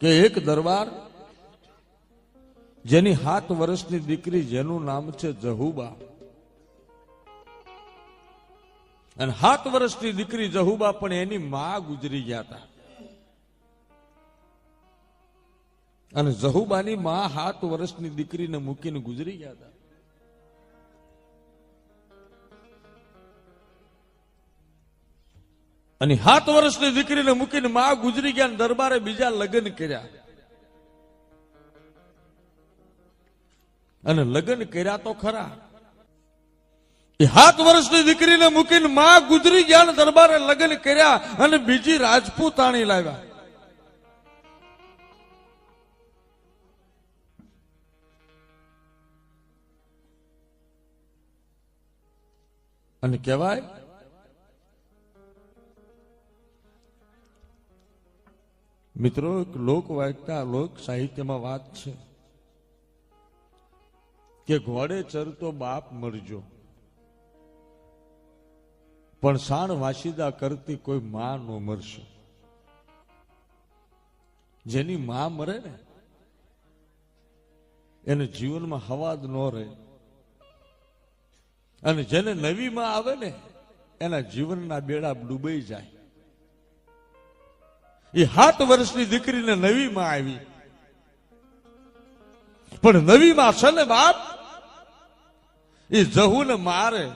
કે એક દરબાર જેની સાત વર્ષની દીકરી જેનું નામ છે જહુબા. અને સાત વર્ષની દીકરી જહુબા પણ એની માં ગુજરી ગયા હતા. અને જહુબાની માં સાત વર્ષની દીકરીને મૂકીને ગુજરી ગયા હતા. અને સાત વર્ષની દીકરીને મૂકીને મા ગુજરી ગયા દરબારે બીજા લગ્ન કર્યા. અને લગ્ન કર્યા તો ખરા. એ સાત વર્ષની દીકરીને મૂકીને મા ગુજરી ગયા દરબારે લગ્ન કર્યા અને બીજી રાજપૂતાણી લાવ્યા. અને કહેવાય મિત્રો, એક લોકવાયકતા લોક સાહિત્યમાં વાત છે કે ઘોડે ચરતો બાપ મરજો. પણ સાણ વાસીદા કરતી કોઈ માં નો મરશે. જેની માં મરે ને, એને જીવનમાં હવા જ ન રહે. અને જેને નવી માં આવે ને, એના જીવનના બેડા ડૂબાઈ જાય. એ સાત વર્ષની દીકરીને નવી માં આવી. પણ નવી માં છે ને બાપ? એ જહુને મારે.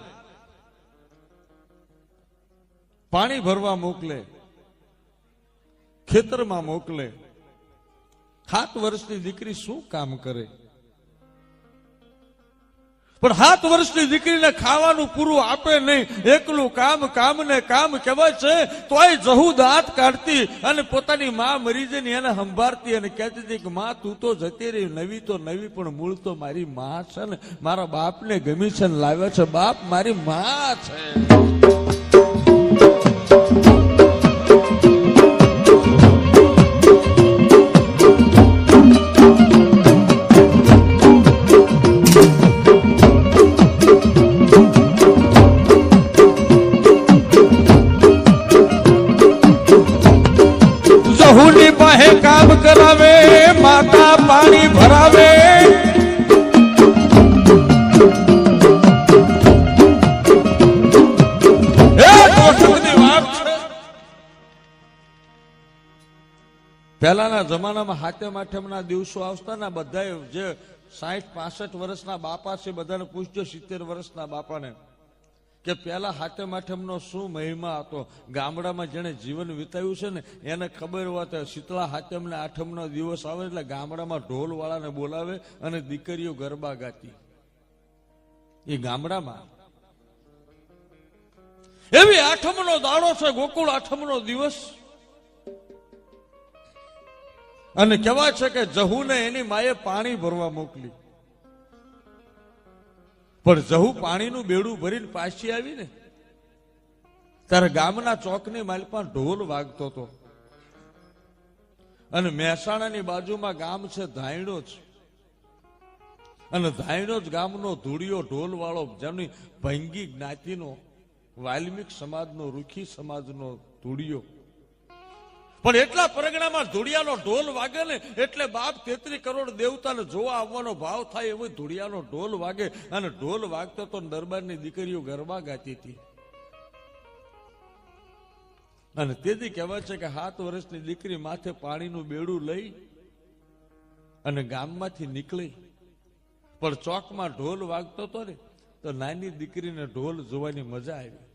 પાણી ભરવા મોકલે. ખેતરમાં મોકલે. સાત વર્ષની દીકરી શું કામ કરે? પણ સાત વર્ષની દીકરીને ખાવાનું પૂરું આપે નહીં. એકલું કામ કામ ને કામ કહેવાય છે, તોય જહુ દાંત કાઢતી અને પોતાની માં મરી જઈને એને સંભાળતી અને કહેતી હતી કે, માં, તું તો જતી રહી, નવી તો નવી, પણ મૂળ તો મારી માં છે ને. મારા બાપને ગમી છે ને લાવ્યા છે. બાપ મારી માં છે. કરાવે, માતા પાણી ભરાવે. પહેલાના જમાનામાં હાથેમ આઠમના દિવસો આવતા ને બધા જે સાઠ પાસઠ વર્ષના બાપા છે, બધાને પૂછજો સિત્તેર વર્ષના બાપાને કે પેલા હાથમ આઠમનો શું મહિમા હતો? ગામડામાં જેને જીવન વિતાવ્યું છે ને, એને ખબર હોત શીતળા હાથમને આઠમનો દિવસ આવે એટલે ગામડામાં ઢોલ વાળાને બોલાવે અને દીકરીઓ ગરબા ગાતી. એ ગામડામાં. એવી આઠમનો દાડો છે, ગોકુળ આઠમનો દિવસ. અને કહેવાય છે કે જહુને એની માએ પાણી ભરવા મોકલી. પણ જહુ પાણીનું બેડું ભરીને પાછી આવી ને ત્યારે ગામના ચોકની માલપા ઢોલ વાગતો હતો અને મહેસાણાની બાજુમાં ગામ છે, ધાયણો જ. અને ધાયણો જ ગામનો ધૂળિયો ઢોલ વાળો જેની ભંગી જ્ઞાતિનો, વાલ્મિક સમાજનો, રૂખી સમાજનો ધૂળિયો. પણ એટલા પરગણામાં ધૂળિયાનો ઢોલ વાગે ને એટલે બાપ તેત્રી કરોડ દેવતાને જોવા આવવાનો ભાવ થાય એવો ધૂળિયાનો ઢોલ વાગે. અને ઢોલ વાગતો તો દરબારની દીકરીઓ ગરબા ગાતી હતી. અને તેથી કહેવાય છે કે સાત વર્ષની દીકરી માથે પાણીનું બેડું લઈ અને ગામમાંથી નીકળી. પણ ચોકમાં ઢોલ વાગતો હતો ને, તો નાની દીકરીને ઢોલ જોવાની મજા આવી.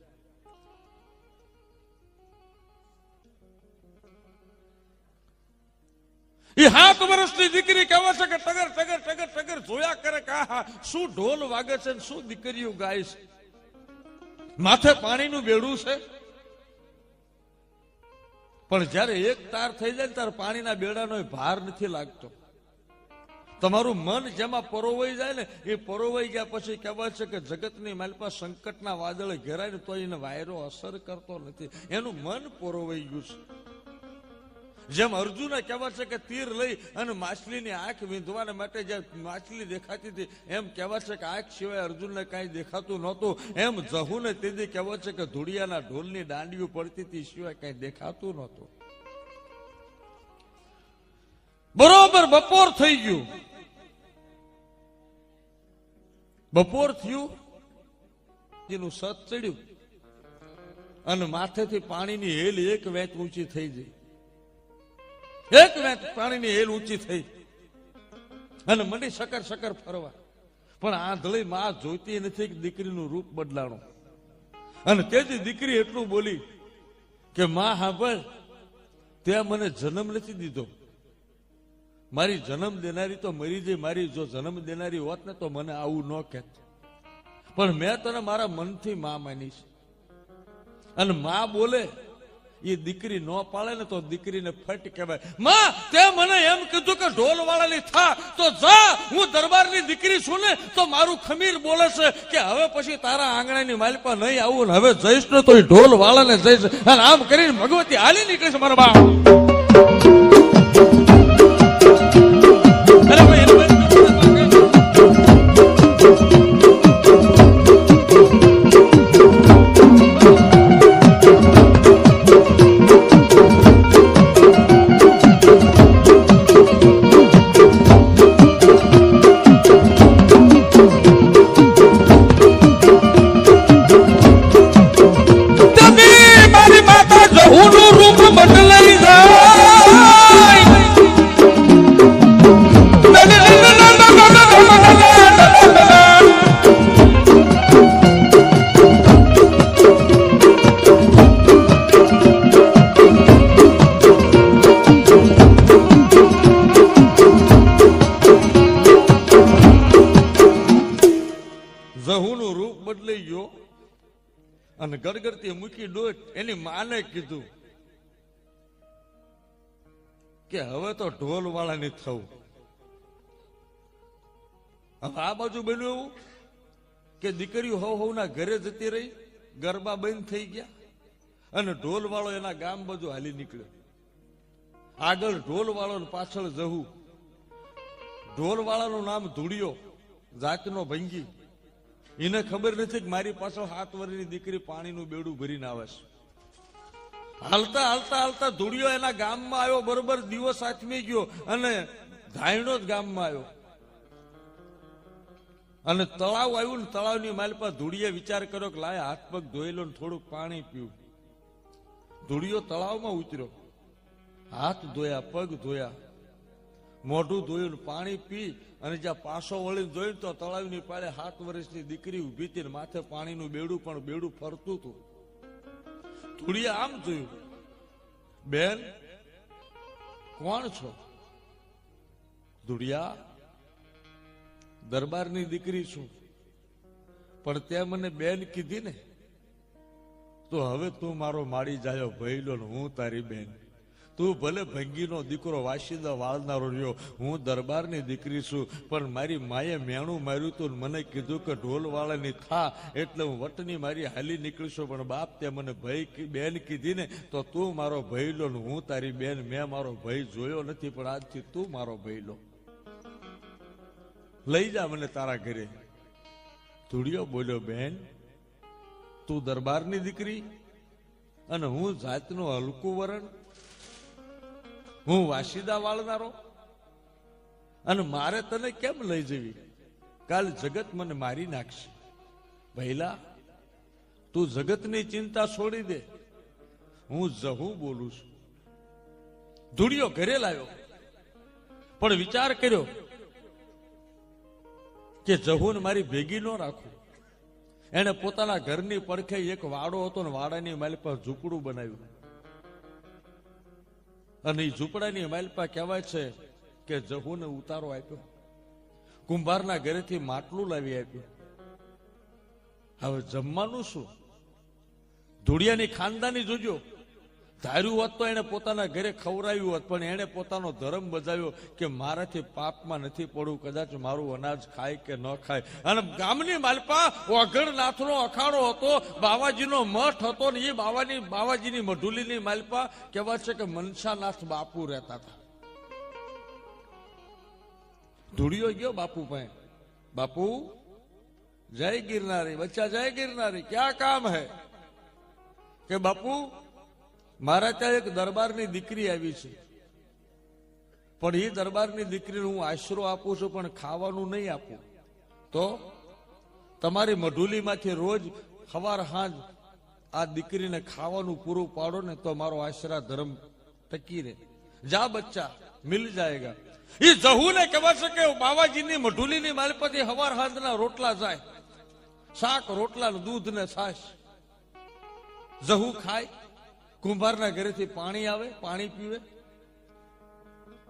એ હાથ વર્ષની દીકરી કહેવા છે કે ટગર ટગર ટગર ટગર જોયા કરે કે આહા, શું ઢોલ વાગે છે શું દીકરીઓ ગાય છે? માથે પાણીનું બેડું છે? પણ જ્યારે એક તાર થઈ જાય ત્યારે પાણીના બેડાનો ભાર નથી લાગતો. તમારું મન જેમાં પરોવાઈ જાય ને, એ પરોવાઈ ગયા પછી કહેવાય છે કે જગતની માલપા સંકટના વાદળે ઘેરાય ને તો એને વાયરો અસર કરતો નથી. એનું મન પરોવાઈ ગયું છે. જેમ અર્જુને કહેવાય છે કે તીર લઈ અને માછલીની આંખ વીંધવાને માટે જે માછલી દેખાતી હતી, એમ કહેવાય છે કે આંખ સિવાય અર્જુનને કાંઈ દેખાતું નહોતું. એમ જહુને તેથી કહેવાય છે કે ધૂળિયાના ઢોલની દાંડીઓ પડતી હતી, સિવાય કાંઈ દેખાતું નહોતું. બરોબર, બપોર થઈ ગયું. બપોર થયું, એનું સત ચડ્યું. અને માથેથી પાણીની હેલ એક વેચ ઊંચી થઈ ગઈ. એક વેચ પાણીની હેલ ઊંચી થઈ. અને મંડી શકર શકર ફરવા. પણ આંધળી માં જોઈતી નથી કે દીકરીનું રૂપ બદલાણું. અને તેથી દીકરી એટલું બોલી કે, માં હાંભળ તે મને જન્મ નથી દીધો. મારી જન્મ દેનારી તો મરી જઈ મારી જો જન્મ દેનારી હોત ને તો મને આવું ન કહેત. પણ મેં તને મારા મનથી માં માની છે અને માં બોલે એ દીકરી ન પાળે ને તો દીકરીને ફટ કહેવાય. માં, તે મને એમ કીધું કે ઢોલ વાળાની થા, તો જા, હું દરબારની દીકરી છું ને, તો મારું ખમીર બોલે છે કે હવે પછી તારા આંગણાની માલિપા નહીં આવું ને હવે જઈશ ને તો એ ઢોલ વાળાને જઈશ. અને આમ કરીને ભગવતી હાલી નીકળે છે મારા બા અને મૂકી ડોટ એની માને કીધું કે હવે તો ઢોલ વાળાની થવું. હવે આ બાજુ બન્યું એવું કે દીકરીઓ હવ હવના ઘરે જતી રહી, ગરબા બંધ થઈ ગયા અને ઢોલ વાળો એના ગામ બાજુ હાલી નીકળ્યો. આગળ ઢોલ વાળો પાછળ જવું. ઢોલ વાળાનું નામ ધૂળિયો જાતનો ભંગી. એને ખબર નથી કે મારી પાછળ સાત વર્ષની દીકરી પાણીનું બેડું ભરીને આવે છે. હાલતા હાલતા હાલતા ધૂળિયો એના ગામમાં આવ્યો, બરોબર દિવસ આથમી ગયો અને ધાયણો જ ગામમાં આવ્યો. અને તળાવ આવ્યું ને તળાવની માલપા ધૂળીએ વિચાર કર્યો કે લાય હાથ પગ ધોઈ લો ને થોડુંક પાણી પીવું. ધૂળિયો તળાવમાં ઉતર્યો. હાથ ધોયા, પગ ધોયા. મોઢું ધોયું પાણી પી અને જ્યાં પાછો વળીને જોયું તો તળાવની પાળે સાત વર્ષની દીકરી ઊભી હતી માથે પાણીનું બેડું પણ બેડું ફરતું હતું. ધૂળીએ આમ જોયું, બેન, કોણ છો? ધૂળિયા, દરબારની દીકરી છું. પણ તે મને બેન કીધી ને. તો હવે તું મારો માડી જાયો ભઈલો ને હું તારી બેન. તું ભલે ભંગીનો દીકરો વાસીદા વાળનારો રહ્યો, હું દરબારની દીકરી છું, પણ મારી માએ મેણું માર્યું તું મને કીધું કે ઢોલ વાળાની થા, એટલે હું વટની મારી હાલી નીકળીશું, પણ બાપ તે મને ભાઈ બેન કીધી ને, તો તું મારો ભઈલો ને હું તારી બેન, મેં મારો ભાઈ જોયો નથી, પણ આજથી તું મારો ભઈલો લઈ જા મને તારા ઘરે. ધૂળિયો બોલ્યો, બેન, તું દરબારની દીકરી અને હું જાતનું હલકું વરણ હું વાસીદા વાળનારો? અને મારે તને કેમ લઈ જવી? કાલ જગત મને મારી નાખશે. ભૈલા તું જગતની ચિંતા છોડી દે. હું જહું બોલું છું. ધૂળિયો ઘરે લાવ્યો પણ વિચાર કર્યો કે જહુને મારી ભેગી ન રાખું. એને પોતાના ઘરની પડખે એક વાડો હતો ને વાડાની માલ પર ઝૂંપડું બનાવ્યું. અને એ ઝૂંપડાની માલપા કહેવાય છે કે જહુને ઉતારો આપ્યો. કુંભારના ઘરેથી માટલું લાવી આપ્યું. હવે જમવાનું શું? ધૂળિયાની ખાનદાની જોજો. ધાર્યું હોત તો એને પોતાના ઘરે ખવડાવ્યું હોત, પણ એને પોતાનો ધર્મ બજાવ્યો કે મારાથી પાપમાં નથી પડવું, કદાચ મારું અનાજ ખાય કે ન ખાય. અને ગામની માલપા વગરનાથનો અખાડો હતો, બાવાજીનો મઠ હતો, ને એ બાવાની બાવાજીની મઢુલીની માલપા કહેવાય છે કે મનસાનાથ બાપુ રહેતા હતા. ધૂળિયો ગયો બાપુ ભાઈ બાપુ, જય ગિરનારી, બચ્ચા જય ગિરનારી, ક્યાં કામ હે? કે બાપુ મારા ત્યાં એક દરબારની દીકરી આવી છે. પણ એ દરબારની દીકરીને હું આશરો આપું છું, પણ ખાવાનું નહીં આપું. તો તમારી મઢુલીમાંથી રોજ સવાર સાંજ આ દીકરીને ખાવાનું પૂરું પાડો ને તો મારો આશરા ધર્મ ટકી રહે. જા બચ્ચા, મિલ જાયગા. એ જહુને કહેવા છે કે બાવાજીની મઢુલીની માલપતિ હવાર હાંજના રોટલા જાય. શાક રોટલા દૂધ ને છાશ. જહુ ખાય. કુંભારના ઘરેથી પાણી આવે, પાણી પીવે.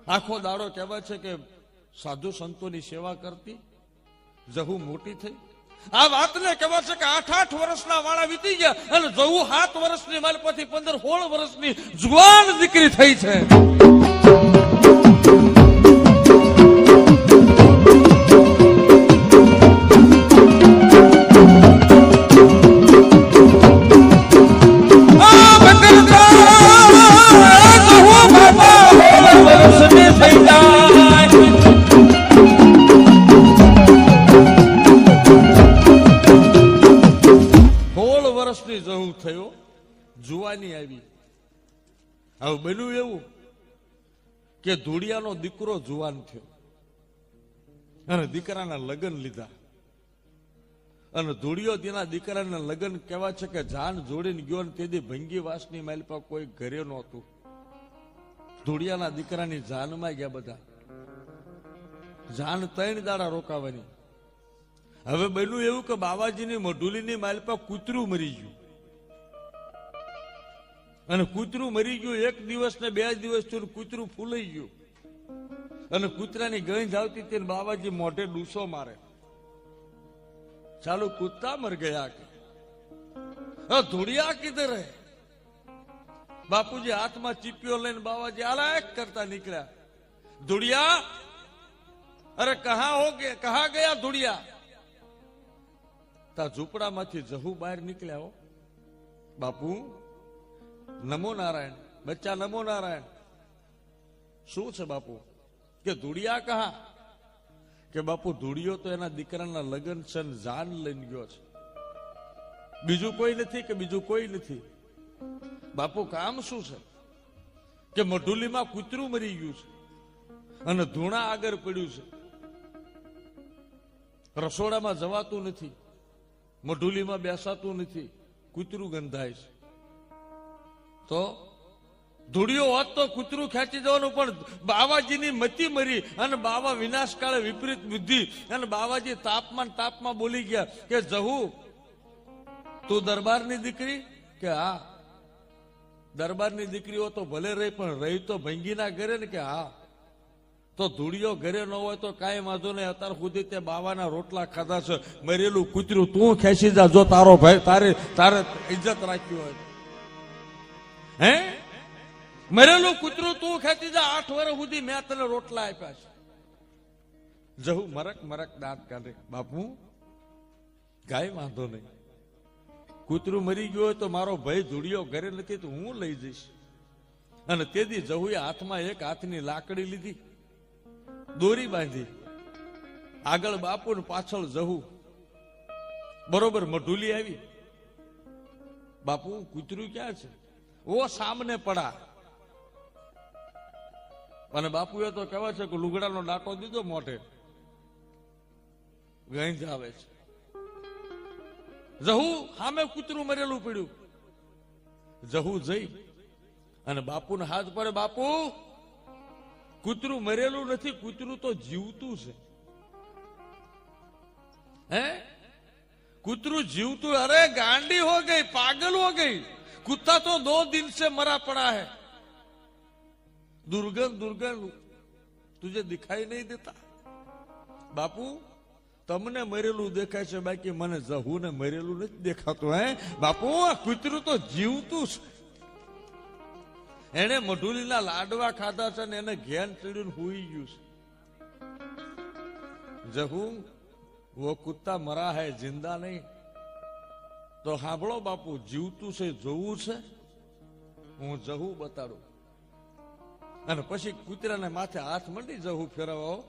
આખો દાડો કહેવાય છે કે સાધુ સંતોની સેવા કરતી, જહુ મોટી થઈ. આ વાતને કહેવાય છે કે આઠ આઠ વર્ષના વાળા વીતી ગયા અને જહુ સાત વર્ષની માલપતિ પંદર સોળ વર્ષની જુવાન દીકરી થઈ છે. જુવાની આવી. હવે બન્યું એવું કે ધૂળિયાનો દીકરો જુવાન થયો. અને દીકરાના લગ્ન લીધા. અને ધૂળિયો તેના દીકરાના લગ્ન કહેવા છે કે જાન જોડીને ગયો ને તેથી ભંગી વાસની માઇલ પર કોઈ ઘરે નહોતું. ધૂળિયાના દીકરાની જાનમાં ગયા બધા. જાન ત્રણ દાડા રોકાવાની. હવે બન્યું એવું કે બાવાજીની મઢુલીની પર કૂતરું મરી ગયું. અને કૂતરું મરી ગયું, એક દિવસ ને બે દિવસ કૂતરું ફૂલાઈ ગયું. અને કૂતરાની ગંધ આવતી તેને બાબાજી મોઢે ડૂસો મારે. ચાલુ કૂતતા મર ગયા કે. ધૂળિયા કીધર. હે બાપુજી હાથમાં ચીપિયો લઈને બાબાજી આલાયક કરતા નીકળ્યા. ધૂળિયા? અરે કહા હો કે, કહા ગયા ધૂળિયા? તા ઝૂંપડામાંથી જહુ બહાર નીકળ્યા હો. બાપુ નમો નારાયણ, બચ્ચા નમો નારાયણ. શું છે બાપુ? કે ધૂળિયા કહા? કે બાપુ, ધૂળિયો તો એના દીકરાના લગ્ન છે જાન લઈને ગયો છે. બીજું કોઈ નથી કે બીજું કોઈ નથી? બાપુ, કામ શું છે? કે મઢુલીમાં કૂતરું મરી ગયું છે અને ધૂણા આગળ પડ્યું છે. રસોડામાં જવાતું નથી, મઢુલીમાં બેસાતું નથી, કૂતરું ગંધાય છે. તો ધૂળિયો હોત તો કૂતરું ખેંચી જવાનું, પણ બાવાજીની મતી મરી અને બાવા વિનાશ કાળે વિપરીત બુદ્ધિ અને બાવાજી તાપમાન તાપમાં બોલી ગયા કે, જહુ, તું દરબારની દીકરી? કે, હા. દરબારની દીકરીઓ તો ભલે રહી, પણ રહી તો ભંગીના ઘરે ને કે, હા. તો ધૂળિયો ઘરે ન હોય તો કાંઈ વાંધો નહીં, અત્યાર સુધી તે બાવાના રોટલા ખાધા છે. મરેલું કૂતરું, તું ખેંચી જા, જો તારો ભાઈ, તારે તારે ઇજ્જત રાખ્યું હોય હે? મરેલો કૂતરું તું ખેંચી જા, આઠ વર્ષ સુધી મેં તને રોટલા આપ્યા છે. જહુ મરક મરક દાંત કાઢે. બાપુ, કાંઈ વાંધો નહીં. કૂતરું મરી ગયું હોય તો મારો ભાઈ ધૂળિયો ઘરે નથી તો હું લઈ જઈશ. અને તેથી જહુએ હાથમાં એક હાથની લાકડી લીધી, દોરી બાંધી. આગળ બાપુ ને પાછળ જહુ બરોબર મઢુલી આવી. બાપુ, કૂતરું ક્યાં છે? ઓ સામને પડા. અને બાપુએ તો કહેવાય છે કે લુગડાનો ડાટો દીધો મોઢે. ગંજ આવે છે. જહુ સામે કૂતરું મરેલું પડ્યું. જહુ જઈ અને બાપુને હાથ પડે, બાપુ, કૂતરું મરેલું નથી, કૂતરું તો જીવતું છે. હે? કૂતરું જીવતું, અરે ગાંડી હો ગઈ, પાગલ હો ગઈ. कुत्ता तो दो दिन से मरा पड़ा है दुर्गंध दुर्गंध तुझे दिखाई नहीं देता બાપુ તમને મરેલું દેખાય છે બાકી મને જહુને મરેલું નથી દેખાતું હે બાપુ આ કૂતરું તો જીવતું છે એને મઢુલીના લાડવા ખાધા છે ને એને ઘેન ચડ્યું હુઈ ગયું છે જહુ વો કુત્તા મરા હૈ જિંદા નહીં તો સાંભળો બાપુ, જીવતું છે, જોવું છે? હું જવું બતાડું. અને પછી કૂતરાને માથે હાથ મંડી જવું ફેરવો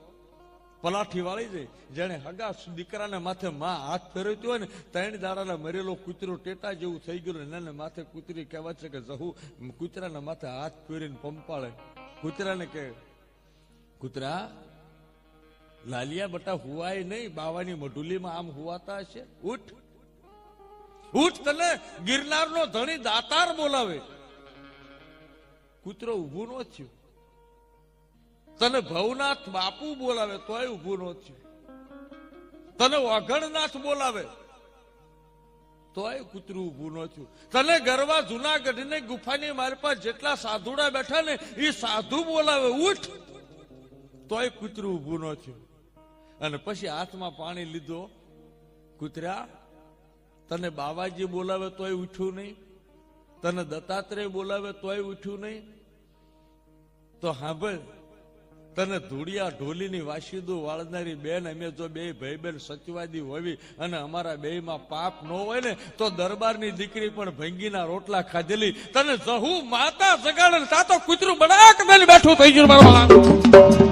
પલાઠી વાળી જાય જેને હગા દીકરાને માથે માં હાથ ફેરવતી હોય ને, ત્રણ દાડાના મરેલો કૂતરો ટેટા જેવું થઈ ગયું એને માથે કૂતરી કહેવાય છે કે જહું કૂતરાના માથે હાથ ફેરીને પંપાળે. કૂતરાને કે, કૂતરા, લાલિયા બટા હુવાય નહીં, બાવાની મઢુલીમાં આમ હુવાતા હશે? ઉઠ. ઉઠ તને ગિરનારનો ધણી દાતાર બોલાવે. કૂતરો ઊભું ન થયું. તને ભવનાથ બાપુ બોલાવે, તોય ઊભું ન થયું. તને વાઘણનાથ બોલાવે, તોય કૂતરું ઊભું ન થયું. તને ગરવા જુનાગઢ ને ગુફાની મારી પાસે જેટલા સાધુડા બેઠા ને, એ સાધુ બોલાવે, ઉઠ. તોય કૂતરું ઊભું ન થયું. અને પછી હાથમાં પાણી લીધો. કૂતરા તને બાવાજી બોલાવે તોય ઉઠ્યું નહીં. તને દત્તાત્રેય બોલાવે તોય ઉઠ્યું નહીં. તો સાંભળ તને ધૂળિયા ઢોલીની વાસીદું વાળનારી બેન, અમે જો બે ભાઈ બેન સચવાદી હોવી અને અમારા બે માં પાપ ન હોય ને, તો દરબારની દીકરી પણ ભંગીના રોટલા ખાધેલી. તને જહુ માતા જગાડે સાતો કૂતરું દઈને બેઠું થઈ ગયું મારો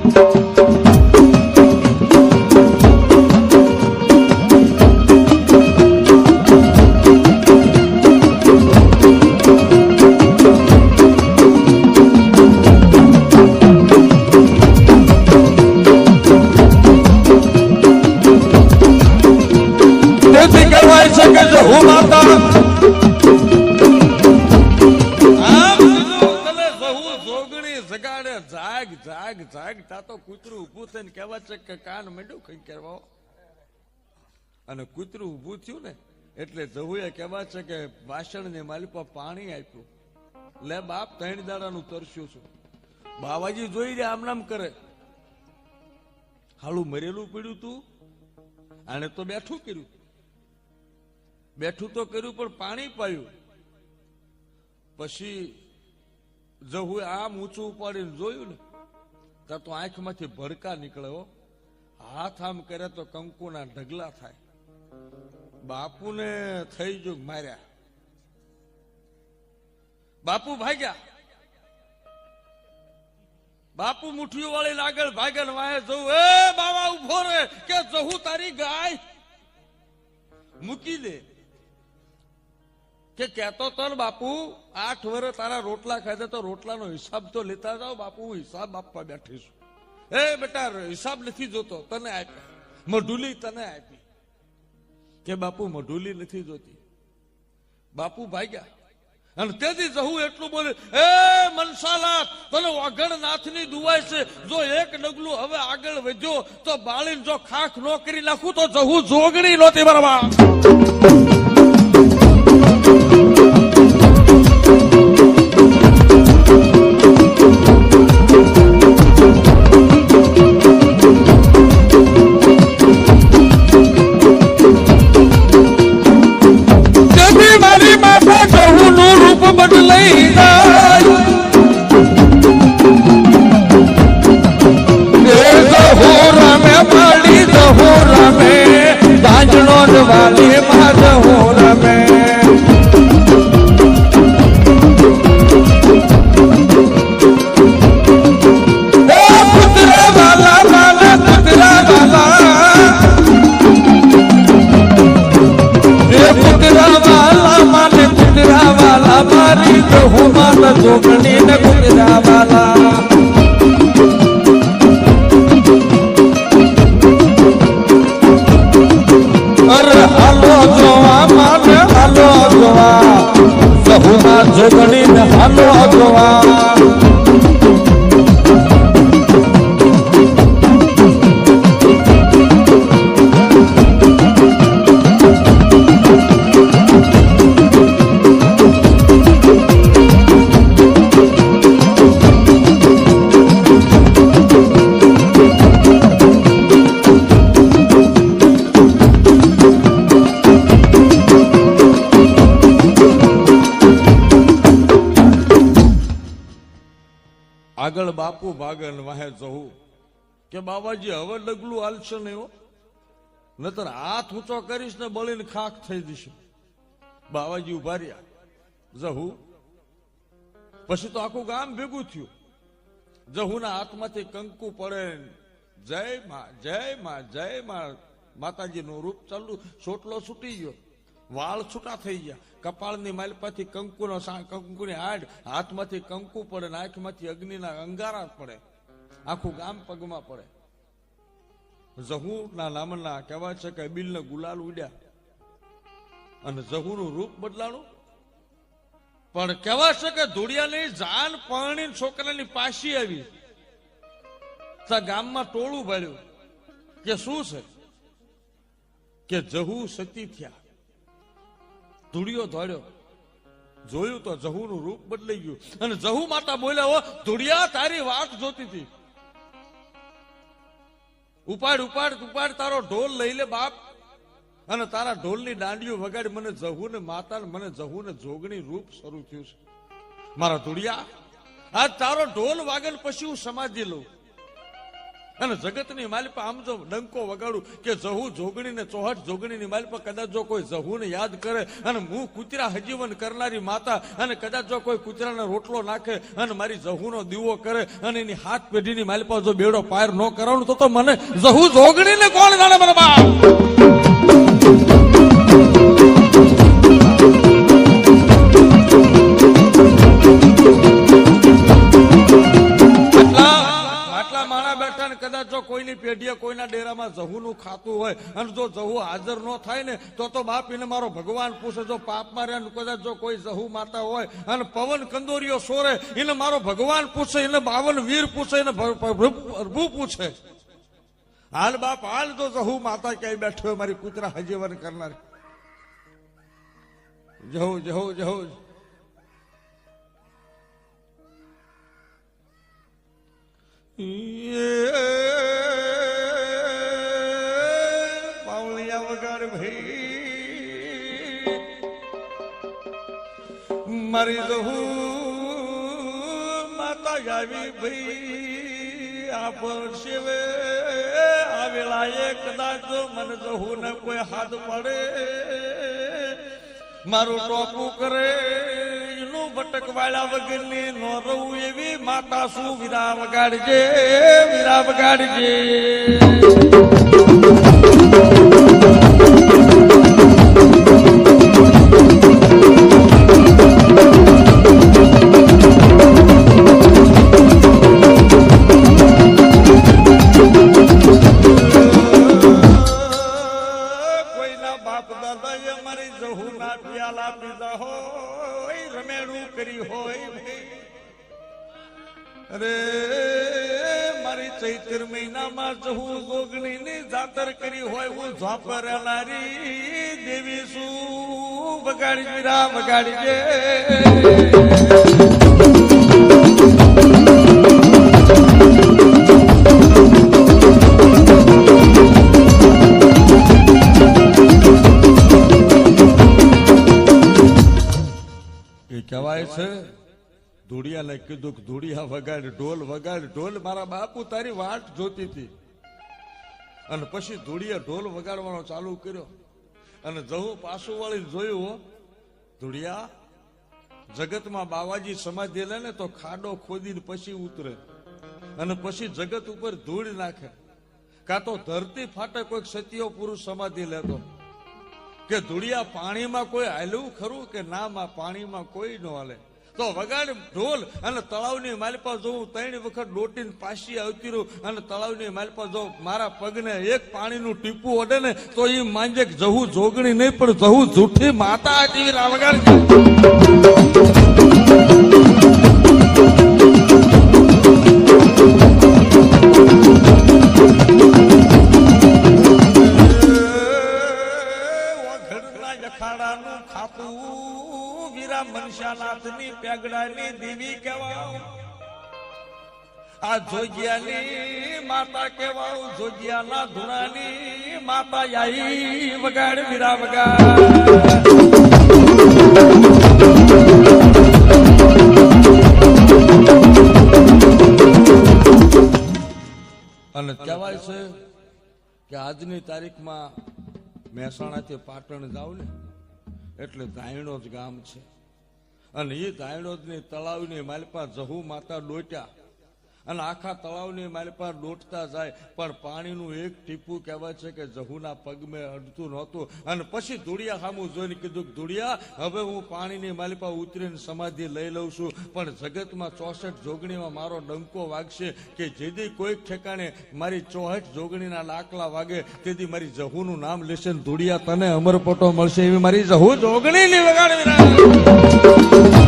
થઈને કહેવા છે કે કાન મંડ્યું કઈ કરવા અને કૂતરું ઊભું થયું ને, એટલે જહુએ કહેવા છે કે વાસણની માલિપા પાણી આપ્યું. લે બાપ, ત્રણ દાડાનું તરસ્યું છું. બાવાજી જોઈ રહ્યા આમ કરે. હાલું મરેલું પીડ્યું તું? આને તો બેઠું કર્યું. બેઠું તો કર્યું પણ પાણી પાયું. પછી જહુએ આમ ઊંચું ઉપાડીને જોયું ને ત્યાં તો આંખમાંથી ભડકા નીકળ્યો હાથ આમ કરે તો કંકુના ઢગલા થાય. બાપુને થઈ જુગ માર્યા. બાપુ ભાગ્યા. બાપુ મુઠીઓ વાળી આગળ ભાગ્યા વાય જવું. એ બાવા ઊભો રે કે જહુ તારી ગાય? મૂકી દે. કે કેતો તો બાપુ, આઠ વર્ષ તારા રોટલા ખાધા તો રોટલાનો હિસાબ તો લેતા જાઓ બાપુ, હું હિસાબ આપવા બેઠી છું. એ બેટા, હિસાબ નથી જોતો, તને આપ્યા મઢુલી તને આપી. કે બાપુ, મઢુલી નથી જોતી. બાપુ ભાગ્યા અને તેથી જહુ એટલું બોલે, એ મનસાલા, તને વાઘણનાથની દુવાય છે. જો એક ડગલું હવે આગળ વધ્યો, તો બાળીને જો ખાખ નોકરી નાખું, તો જહુ જોગણી નહોતી બરાબર તેથી બાપુ ભાગન વાહે જવું કે બાબાજી, હવે ડગલું હાલશે નહીં હો. નતર હાથ ઊંચો કરીશ ને બળીને ખાખ થઈ જશે. બાવાજી ઊભા રહ્યા. જહુ. પછી તો આખું ગામ ભેગું થયું. જહુના હાથમાંથી કંકુ પડે જય માં જય માં જય માં, માતાજીનું રૂપ ચાલુ છોટલો છૂટી ગયો. વાળ છૂટા થઈ ગયા. કપાળની માલપાથી કંકુનો કંકુની હાડ હાથમાંથી કંકુ પડે ને આંખમાંથી અગ્નિના અંગારા પડે. આખું ગામ પગમાં પડે. જહુના નામના કહેવાય છે કે અબીલને ગુલાલ ઉડ્યા. અને ઝહુરનું રૂપ બદલાણું. પણ કહેવાય છે કે ધૂળિયાની જાન પરણી છોકરાની પાછી આવી. ગામમાં ટોળું ભર્યું. કે શું છે? કે જહુ સતી થયા. ધૂળિયો દોડ્યો જોયું તો જહુનું રૂપ બદલાઈ ગયું. અને જહુ માતા બોલ્યા હો ધૂળિયા, તારી વાત જોતી હતી. ઉપાડ ઉપાડ ઉપાડ, તારો ઢોલ લઈ લે, બાપ. અને તારા ઢોલની દાંડીઓ વગાડી મને જહુ ને માતા મને જહુ ને જોગણી રૂપ શરૂ થયું છે. મારા ધૂળિયા, આજ તારો ઢોલ વાગેલ પછી હું સમાધિ લઉં. અને જગતની માલિપ આમ જો ડંકો વગાડું કે જહુ જોગણી ને ચોહટ જોગણીની માલિપ કદાચ જો કોઈ જહુને યાદ કરે અને હું કૂતરા હજીવન કરનારી માતા અને કદાચ જો કોઈ કૂતરાને રોટલો નાખે અને મારી જહુનો દીવો કરે અને એની હાથ પેઢીની માલિપ જો બેડો પાર ન કરાવું તો તો મને જહુ જોગણીને કોણ જાણે મને બાપ? જો કોઈની પેઢીએ કોઈના ડેરામાં જહુનું ખાતું હોય અને જો જહુ હાજર ન થાય ને, તો તો બાપીને મારો ભગવાન પૂછે, જો મારે ને કદાચ જો કોઈ જહુ માતા હોય અને પવન કંદોરીઓ સોરે, એને મારો ભગવાન પૂછે, એને બાવન વીર પૂછે, એને પ્રભુ પૂછે. હાલ બાપ, હાલ તો જહુ માતા ક્યાંય બેઠો મારી કૂતરા હજીવન કરનાર. જહુ જહુ જહુ. પાવલિયા વગર ભાઈ મારી દહુ માતા જાવી ભાઈ આપ શિવે આવેલા એ કદાચ મને દહુ ને કોઈ હાથ પડે મારું ટોપું કરે ભટકવાળા વગરની નો રહું એવી માતા શું વિરા વગાડજે વિરા વગાડજે અરે, મારી ચૈત્ર મહિનામાં જ હું ગોગણી ની જાતર કરી હોય, હું ઝાપરનારી દેવી શું બગાડી મીરા બગાડી દે. કહેવાય છે ધૂળિયાને કીધું કે ધૂળિયા વગાડ, ઢોલ વગાડ, ઢોલ મારા બાપુ તારી વાટ જોતી હતી. અને પછી ધૂળિયા ઢોલ વગાડવાનો ચાલુ કર્યો. અને જવું પાછું વાળી જોયું ધૂળિયા, જગતમાં બાવાજી સમાધિ લે ને તો ખાડો ખોદીને પછી ઉતરે. અને પછી જગત ઉપર ધૂળ નાખે. કાં તો ધરતી ફાટે કોઈક સત્યો પુરુષ સમાધિ લેતો. કે ધૂળિયા પાણીમાં કોઈ હાલ્યું ખરું કે ના પાણીમાં કોઈ ન હાલે? તો વગાડ ઢોલ અને તળાવની માલપા જોઉં ત્રણ વખત ડોટીને પાછી આવતી રહું અને તળાવની માલપા જોઉં મારા પગને એક પાણીનું ટીપું ઓડે ને, તો એ માંજે જહુ જોગણી નહીં, પણ જહુ જૂઠી માતા હતી વગાડ આ જોગિયાની માતા કેવાઉ જોગિયાના ધુણાની માતા આઈ વગાડ, મીરા વગાડ. અને કહેવાય છે કે આજની તારીખમાં મહેસાણાથી પાટણ જાવ ને, એટલે ધાયણો જ ગામ છે. અને એ ધાયણોદની તળાવની માલપા જહુ માતા ડોટ્યા. અને આખા તળાવની માલપા લૂંટતા જાય. પણ પાણીનું એક ટીપું કહેવાય છે કે જહુના પગમે અડતું નહોતું. અને પછી ધૂળિયા સામું જોઈને કીધું કે, ધૂળિયા, હવે હું પાણીની માલપા ઉતરીને સમાધિ લઈ લઉં છું. પણ જગતમાં ચોસઠ જોગણીમાં મારો ડંકો વાગશે કે જેથી કોઈક ઠેકાણે મારી ચોસઠ જોગણીના લાકલા વાગે, તેથી મારી જહુનું નામ લેશે ધૂળિયા તને અમરપટો મળશે એવી મારી જહુ જોગણી વગાડવી રહ્યા